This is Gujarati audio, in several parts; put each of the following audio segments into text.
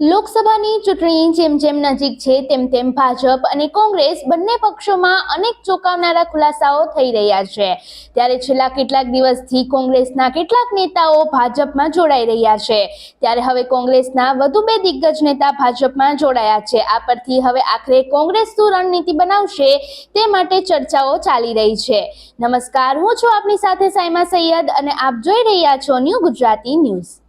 લોકસભાની ચૂંટણી જેમ જેમ નજીક છે, તેમ તેમ ભાજપ અને કોંગ્રેસ બંને પક્ષોમાં અનેક ચોંકાવનારા ખુલાસાઓ થઈ રહ્યા છે. ત્યારે છેલ્લા કેટલાક દિવસથી કોંગ્રેસના કેટલાક નેતાઓ ભાજપમાં જોડાઈ રહ્યા છે. ત્યારે હવે કોંગ્રેસના વધુ બે દિગ્ગજ નેતા ભાજપમાં જોડાયા છે. આ પરથી હવે આખરે કોંગ્રેસ શું રણનીતિ બનાવશે તે માટે ચર્ચાઓ ચાલી રહી છે. નમસ્કાર, હું છું આપની સાથે સાયમા સૈયદ અને આપ જોઈ રહ્યા છો ન્યૂ ગુજરાતી ન્યૂઝ.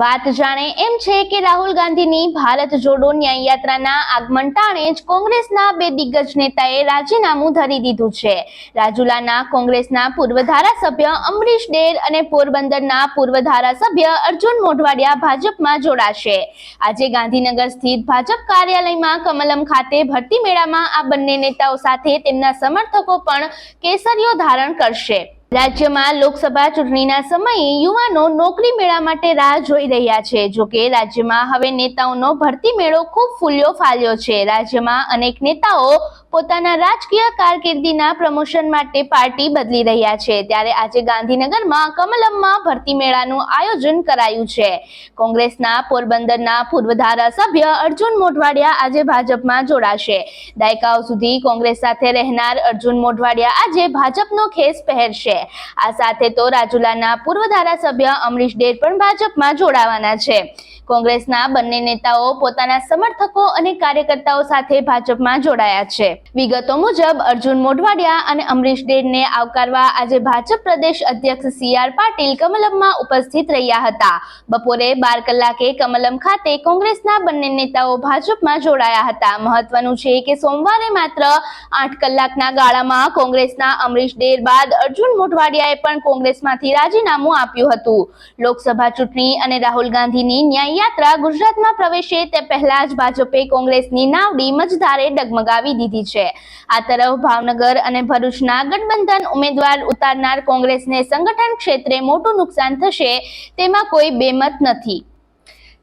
વાત જાણે એમ છે કે રાહુલ ગાંધીની ભારત જોડો ન્યાય યાત્રાના આગમન ટાણે જ કોંગ્રેસના બે દિગ્ગજ નેતાએ રાજીનામું ધરી દીધું છે. રાજુલાના કોંગ્રેસના પૂર્વ ધારાસભ્ય અમરીશ ડેર અને પોરબંદરના પૂર્વ ધારાસભ્ય અર્જુન મોઢવાડિયા ભાજપમાં જોડાશે. આજે ગાંધીનગર સ્થિત ભાજપ કાર્યાલયમાં કમલમ ખાતે ભરતી મેળામાં આ બંને નેતાઓ સાથે તેમના સમર્થકો પણ કેસરીઓ ધારણ કરશે. રાજ્યમાં લોકસભા ચૂંટણીના સમયે યુવાનો નોકરી મેળા માટે રાહ જોઈ રહ્યા છે. જોકે રાજ્યમાં હવે નેતાઓનો ભરતી મેળો ખૂબ ફૂલ્યો ફાલ્યો છે. રાજ્યમાં અનેક નેતાઓ પોતાના રાજકીય કારકિર્દીના પ્રમોશન માટે પાર્ટી બદલી રહ્યા છે. ત્યારે આજે ગાંધીનગરમાં કમલમમાં ભરતી મેળાનું આયોજન કરાયું છે. કોંગ્રેસના પોરબંદરના પૂર્વ ધારાસભ્ય અર્જુન મોઢવાડિયા આજે ભાજપમાં જોડાશે. દાયકાઓ સુધી કોંગ્રેસ સાથે રહેનાર અર્જુન મોઢવાડિયા આજે ભાજપનો ખેસ પહેરશે. આ સાથે તો રાજુલાના પૂર્વ ધારાસભ્ય અમરીશ ડેર પણ ભાજપમાં જોડાવાના છે. કોંગ્રેસના બંને નેતાઓ પોતાના સમર્થકો અને કાર્યકર્તાઓ સાથે ભાજપમાં જોડાયા છે. વિગતો મુજબ, અર્જુન મોઢવાડિયા અને અમરીશ ડેડને આવકારવા આજે ભાજપ પ્રદેશ અધ્યક્ષ સી આર પાટીલ કમલમમાં ઉપસ્થિત રહ્યા હતા. બપોરે બાર કલાકે કમલમ ખાતે કોંગ્રેસના બંને નેતાઓ ભાજપમાં જોડાયા હતા. મહત્વનું છે કે સોમવારે માત્ર આઠ કલાકના ગાળામાં કોંગ્રેસના અમરીશ ડેર બાદ અર્જુન મોઢવાડિયાએ પણ કોંગ્રેસમાંથી રાજીનામું આપ્યું હતું. લોકસભા ચૂંટણી અને રાહુલ ગાંધીની ન્યાય યાત્રા ગુજરાતમાં પ્રવેશે તે પહેલા જ ભાજપે કોંગ્રેસની નાવડી મજધારે ડગમગાવી દીધી છે. આ તરફ ભાવનગર અને ભરૂચના ગઠબંધન ઉમેદવાર ઉતારનાર કોંગ્રેસને સંગઠન ક્ષેત્રે મોટું નુકસાન થશે તેમાં કોઈ બેમત નથી.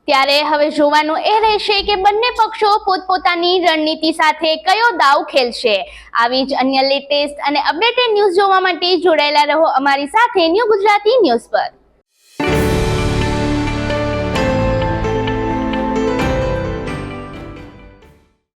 ત્યારે હવે જોવાનું એ રહેશે કે બંને પક્ષો પોતપોતાની રણનીતિ સાથે કયો દાવ ખેલશે? આવી જ અન્ય લેટેસ્ટ અને અપડેટેડ ન્યૂઝ જોવા માટે જોડાયેલા રહો અમારી સાથે ન્યૂ ગુજરાતી ન્યૂઝ પર.